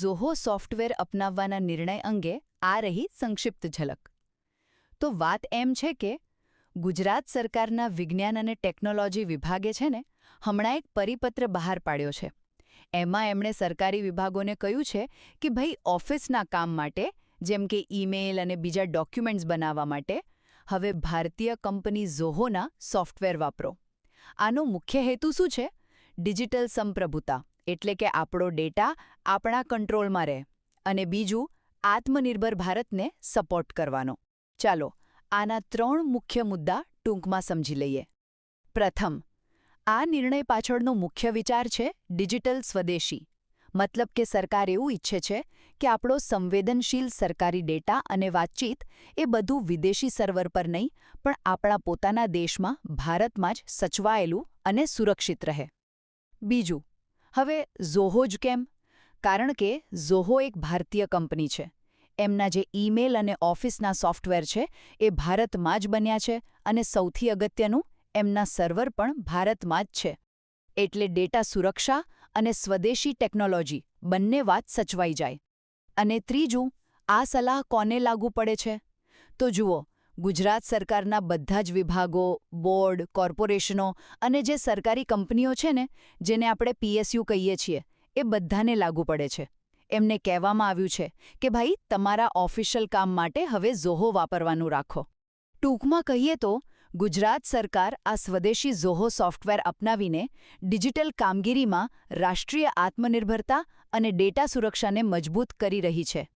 Zoho software અપનાવવાના નિર્ણય અંગે આ રહી સંક્ષિપ્ત ઝલક. તો વાત એમ છે કે, ગુજરાત સરકારના વિજ્ઞાન અને ટેકનોલોજી વિભાગે છે ને, હમણાં એક પરિપત્ર બહાર પાડ્યો છે. એમાં એમણે સરકારી વિભાગોને કહ્યું છે કે ભાઈ ઓફિસના કામ માટે, જેમ કે ઈમેલ અને બીજા ડોક્યુમેન્ટ્સ બનાવવા માટે, હવે ભારતીય કંપની ઝોહોના સોફ્ટવેર વાપરો. આનો મુખ્ય હેતુ શું છે? ડિજિટલ સંપ્રભુતા. એટલે કે આપણો ડેટા આપણા કંટ્રોલમાં રહે અને બીજું, આત્મનિર્ભર ભારતને સપોર્ટ કરવાનો. ચાલો, આના ત્રણ મુખ્ય મુદ્દા ટૂંકમાં સમજી લઈએ. પ્રથમ, આ નિર્ણય પાછળનો મુખ્ય વિચાર છે ડિજિટલ સ્વદેશી. મતલબ કે સરકાર એવું ઈચ્છે છે કે આપણો સંવેદનશીલ સરકારી ડેટા અને વાતચીત એ બધું વિદેશી સર્વર પર નહીં, પણ આપણા પોતાના દેશમાં ભારતમાં જ સચવાયેલું અને સુરક્ષિત રહે. બીજું હવે ઝોહો જ કેમ? કારણ કે ઝોહો એક ભારતીય કંપની છે. એમના જે ઈમેલ અને ઓફિસના સોફ્ટવેર છે એ ભારતમાં જ બન્યા છે અને સૌથી અગત્યનું, એમના સર્વર પણ ભારતમાં જ છે. એટલે ડેટા સુરક્ષા અને સ્વદેશી ટેકનોલોજી બંને વાત સચવાઈ જાય. અને ત્રીજું, આ સલાહ કોને લાગુ પડે છે? તો જુઓ ગુજરાત સરકારના બધા જ વિભાગો, બોર્ડ, કોર્પોરેશનો અને જે સરકારી કંપનીઓ છે ને, જેને આપણે પીએસયુ કહીએ છીએ, એ બધાને લાગુ પડે છે. એમને કહેવામાં આવ્યું છે કે, ભાઈ, તમારા ઓફિશિયલ કામ માટે હવે ઝોહો વાપરવાનું રાખો. ટૂંકમાં કહીએ તો, ગુજરાત સરકાર આ સ્વદેશી ઝોહો સોફ્ટવેર અપનાવીને ડિજિટલ કામગીરીમાં રાષ્ટ્રીય આત્મનિર્ભરતા અને ડેટા સુરક્ષાને મજબૂત કરી રહી છે.